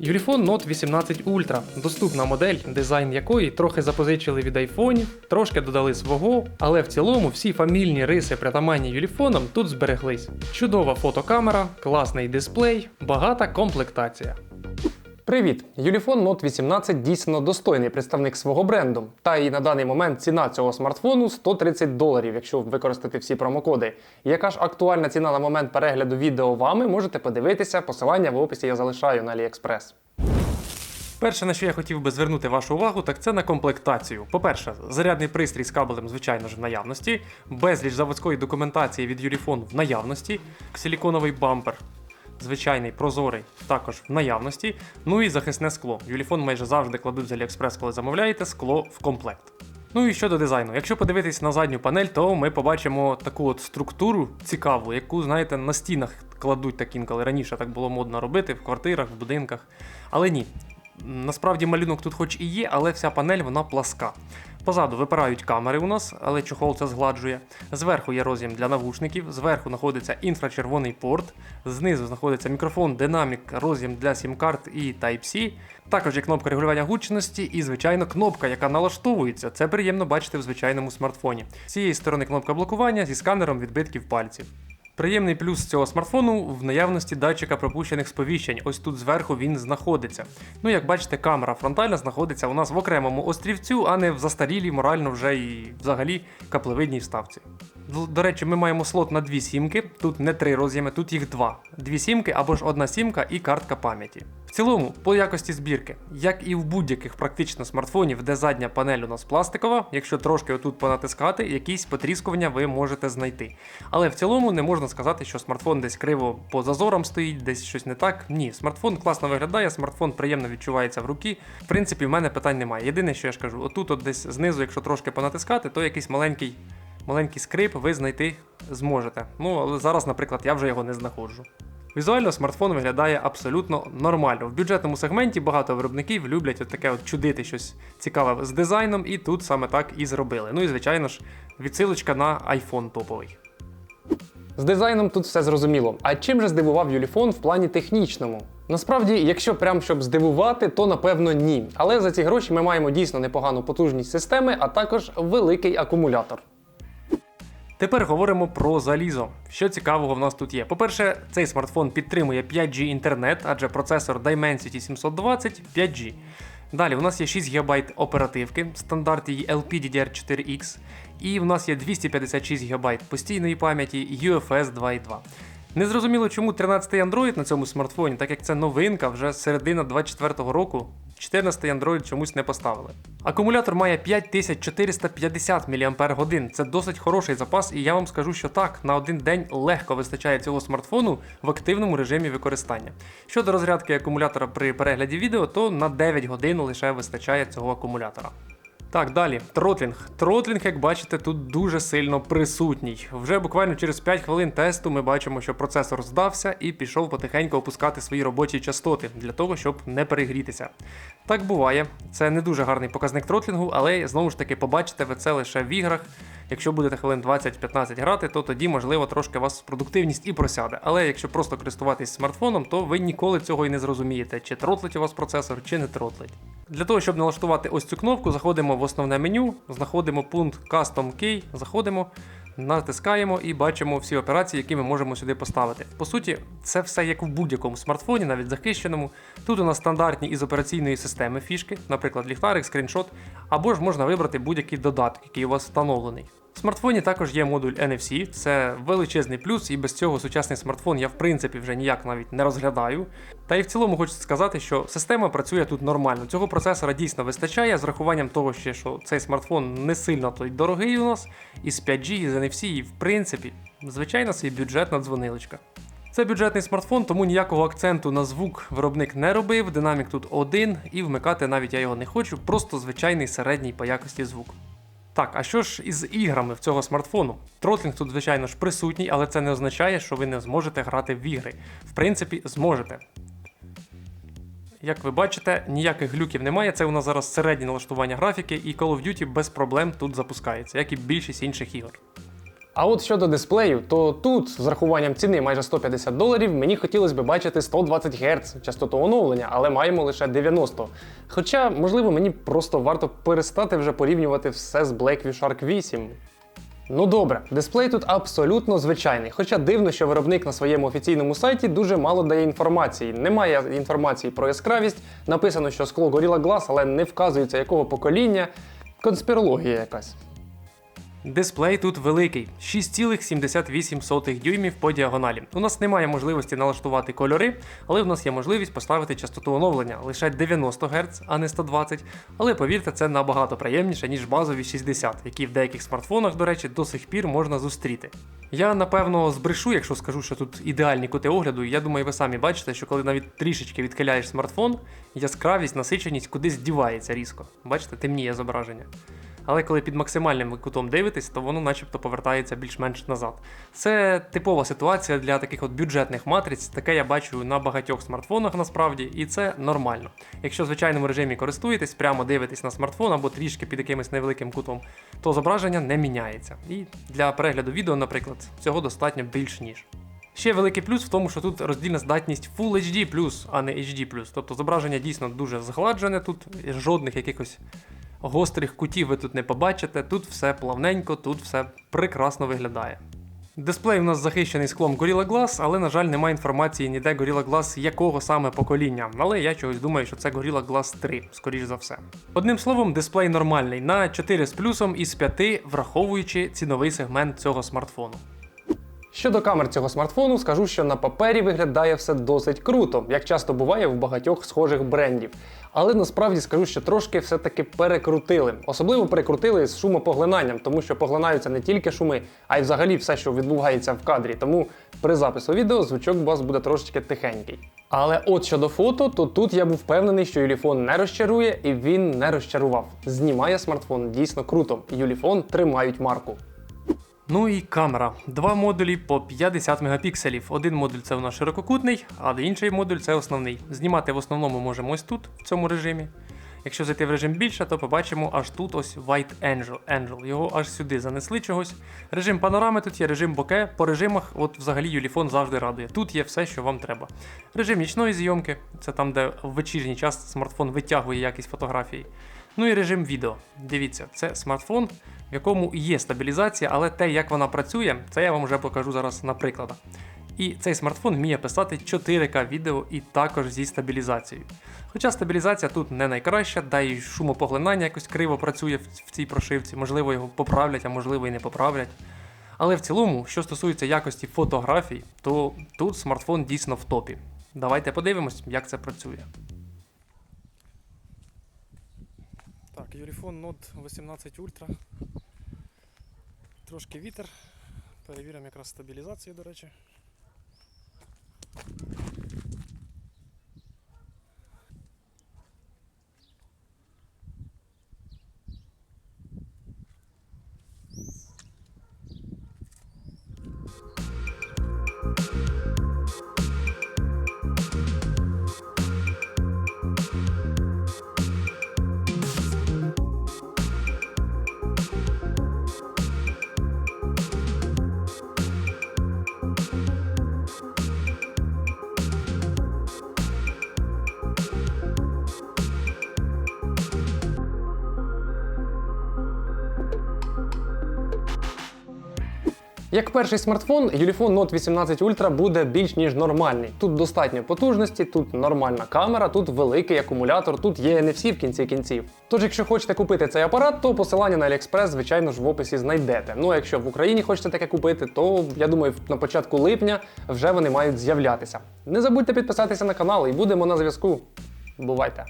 Ulefone Note 18 Ultra доступна модель, дизайн якої трохи запозичили від айфонів, трошки додали свого, але в цілому всі фамільні риси притаманні юліфонам тут збереглись. Чудова фотокамера, класний дисплей, багата комплектація. Привіт! Ulefone Note 18 дійсно достойний представник свого бренду. Та і на даний момент ціна цього смартфону 130 доларів, якщо використати всі промокоди. Яка ж актуальна ціна на момент перегляду відео вами, можете подивитися, посилання в описі я залишаю на AliExpress. Перше, на що я хотів би звернути вашу увагу, так це на комплектацію. По-перше, зарядний пристрій з кабелем, звичайно ж, в наявності, безліч заводської документації від Ulefone в наявності, силіконовий бампер, звичайний прозорий, також в наявності. Ну і захисне скло. Юліфон майже завжди кладуть з AliExpress, коли замовляєте, скло в комплект. Ну і щодо дизайну, якщо подивитись на задню панель, то ми побачимо таку от структуру цікаву, яку, знаєте, на стінах кладуть так інколи. Раніше так було модно робити в квартирах, в будинках. Але ні. Насправді малюнок тут хоч і є, але вся панель вона пласка. Позаду випирають камери у нас, але чохол це згладжує. Зверху є роз'єм для навушників, зверху знаходиться інфрачервоний порт, знизу знаходиться мікрофон, динамік, роз'єм для сім-карт і Type-C. Також є кнопка регулювання гучності і, звичайно, кнопка, яка налаштовується. Це приємно бачити в звичайному смартфоні. З цієї сторони кнопка блокування зі сканером відбитків пальців. Приємний плюс цього смартфону в наявності датчика пропущених сповіщень. Ось тут зверху він знаходиться. Ну, як бачите, камера фронтальна знаходиться у нас в окремому острівцю, а не в застарілій, морально вже і взагалі каплевидній вставці. До, речі, ми маємо слот на дві сімки. Тут не три роз'єми, тут їх два. Дві сімки або ж одна сімка і картка пам'яті. В цілому, по якості збірки, як і в будь-яких практично смартфонів, де задня панель у нас пластикова, якщо трошки отут понатискати, якісь потріскування ви можете знайти. Але в цілому не можна сказати, що смартфон десь криво по зазорам стоїть, десь щось не так. Ні, смартфон класно виглядає, смартфон приємно відчувається в руки. В принципі, в мене питань немає. Єдине, що я ж кажу, отут, от десь знизу, якщо трошки понатискати, то якийсь маленький. Маленький скрип ви знайти зможете. Ну, але зараз, наприклад, я вже його не знаходжу. Візуально смартфон виглядає абсолютно нормально. В бюджетному сегменті багато виробників люблять от таке от чудити щось цікаве з дизайном, і тут саме так і зробили. Ну і звичайно ж, відсилочка на iPhone топовий. З дизайном тут все зрозуміло. А чим же здивував Юліфон в плані технічному? Насправді, якщо прям щоб здивувати, то напевно ні. Але за ці гроші ми маємо дійсно непогану потужність системи, а також великий акумулятор. Тепер говоримо про залізо. Що цікавого в нас тут є? По-перше, цей смартфон підтримує 5G інтернет, адже процесор Dimensity 720 5G. Далі у нас є 6 ГБ оперативки в стандарті LPDDR4X, і в нас є 256 ГБ постійної пам'яті UFS 2.2. Незрозуміло, чому 13-й Android на цьому смартфоні, так як це новинка вже середина 24-го року. 14-й Android чомусь не поставили. Акумулятор має 5450 мАч. Це досить хороший запас, і я вам скажу, що так, на один день легко вистачає цього смартфону в активному режимі використання. Щодо розрядки акумулятора при перегляді відео, то на 9 годин лише вистачає цього акумулятора. Так, далі. Тротлінг. Тротлінг, як бачите, тут дуже сильно присутній. Вже буквально через 5 хвилин тесту ми бачимо, що процесор здався і пішов потихеньку опускати свої робочі частоти для того, щоб не перегрітися. Так буває. Це не дуже гарний показник тротлінгу, але знову ж таки побачите ви це лише в іграх. Якщо будете хвилин 20-15 грати, то тоді, можливо, трошки вас продуктивність і просяде. Але якщо просто користуватись смартфоном, то ви ніколи цього і не зрозумієте, чи тротлить у вас процесор, чи не тротлить. Для того, щоб налаштувати ось цю кнопку, заходимо в основне меню, знаходимо пункт Custom Key, заходимо, натискаємо і бачимо всі операції, які ми можемо сюди поставити. По суті, це все як в будь-якому смартфоні, навіть захищеному. Тут у нас стандартні із операційної системи фішки, наприклад, ліхтарик, скріншот, або ж можна вибрати будь-який додаток, який у вас встановлений. В смартфоні також є модуль NFC, це величезний плюс, і без цього сучасний смартфон я в принципі вже ніяк навіть не розглядаю. Та і в цілому хочу сказати, що система працює тут нормально. Цього процесора дійсно вистачає з рахуванням того, ще, що цей смартфон не сильно той дорогий у нас, і з 5G, і з NFC, і в принципі, звичайно, свій бюджетна дзвонилочка. Це бюджетний смартфон, тому ніякого акценту на звук виробник не робив. Динамік тут один, і вмикати навіть я його не хочу, просто звичайний середній по якості звук. Так, а що ж із іграми в цього смартфону? Тротлінг тут, звичайно ж, присутній, але це не означає, що ви не зможете грати в ігри. В принципі, зможете. Як ви бачите, ніяких глюків немає. Це у нас зараз середнє налаштування графіки, і Call of Duty без проблем тут запускається, як і більшість інших ігор. А от щодо дисплею, то тут з рахуванням ціни майже 150 доларів мені хотілося б бачити 120 Гц частоту оновлення, але маємо лише 90. Хоча, можливо, мені просто варто перестати вже порівнювати все з Blackview Shark 8. Ну добре, дисплей тут абсолютно звичайний. Хоча дивно, що виробник на своєму офіційному сайті дуже мало дає інформації. Немає інформації про яскравість, написано, що скло Gorilla Glass, але не вказується якого покоління. Конспірологія якась. Дисплей тут великий 6,78 дюймів по діагоналі. У нас немає можливості налаштувати кольори, але в нас є можливість поставити частоту оновлення лише 90 Гц, а не 120. Але повірте, це набагато приємніше, ніж базові 60, які в деяких смартфонах, до речі, до сих пір можна зустріти. Я напевно збрешу, якщо скажу, що тут ідеальні кути огляду. Я думаю, ви самі бачите, що коли навіть трішечки відхиляєш смартфон, яскравість, насиченість кудись дівається різко. Бачите, темніє зображення. Але коли під максимальним кутом дивитесь, то воно начебто повертається більш-менш назад. Це типова ситуація для таких от бюджетних матриць. Таке я бачу на багатьох смартфонах насправді, і це нормально. Якщо в звичайному режимі користуєтесь, прямо дивитесь на смартфон або трішки під якимось невеликим кутом, то зображення не міняється. І для перегляду відео, наприклад, цього достатньо більш ніж. Ще великий плюс в тому, що тут роздільна здатність Full HD+, а не HD+. Тобто зображення дійсно дуже згладжене, тут жодних якихось гострих кутів ви тут не побачите, тут все плавненько, тут все прекрасно виглядає. Дисплей у нас захищений склом Gorilla Glass, але, на жаль, немає інформації ніде Gorilla Glass якого саме покоління. Але я чогось думаю, що це Gorilla Glass 3, скоріш за все. Одним словом, дисплей нормальний на 4 з плюсом із 5, враховуючи ціновий сегмент цього смартфону. Щодо камер цього смартфону, скажу, що на папері виглядає все досить круто, як часто буває в багатьох схожих брендів. Але насправді скажу, що трошки все-таки перекрутили. Особливо перекрутили з шумопоглинанням, тому що поглинаються не тільки шуми, а й взагалі все, що відбувається в кадрі. Тому при запису відео звучок у вас буде трошечки тихенький. Але от щодо фото, то тут я був впевнений, що Юліфон не розчарує, і він не розчарував. Знімає смартфон дійсно круто. Юліфон тримають марку. Ну і камера. Два модулі по 50 мегапікселів. Один модуль це у нас ширококутний, а інший модуль це основний. Знімати в основному можемо ось тут, в цьому режимі. Якщо зайти в режим більше, то побачимо аж тут ось White Angel. Angel. Його аж сюди занесли чогось. Режим панорами тут є, режим боке. По режимах, от взагалі Юліфон завжди радує. Тут є все, що вам треба. Режим нічної зйомки це там, де в вечірній час смартфон витягує якість фотографії. Ну і режим відео. Дивіться, це смартфон, в якому є стабілізація, але те, як вона працює, це я вам вже покажу зараз на прикладах. І цей смартфон вміє писати 4К відео і також зі стабілізацією. Хоча стабілізація тут не найкраща, да і шумопоглинання якось криво працює в цій прошивці, можливо, його поправлять, а можливо і не поправлять. Але в цілому, що стосується якості фотографій, то тут смартфон дійсно в топі. Давайте подивимось, як це працює. Юліфон Note 18 Ultra. Трошки вітер. Перевіримо якраз стабілізацію, до речі. Як перший смартфон, Юліфон Note 18 Ultra буде більш ніж нормальний. Тут достатньо потужності, тут нормальна камера, тут великий акумулятор, тут є NFC в кінці кінців. Тож, якщо хочете купити цей апарат, то посилання на AliExpress, звичайно ж, в описі знайдете. Ну а якщо в Україні хочете таке купити, то я думаю, на початку липня вже вони мають з'являтися. Не забудьте підписатися на канал і будемо на зв'язку. Бувайте!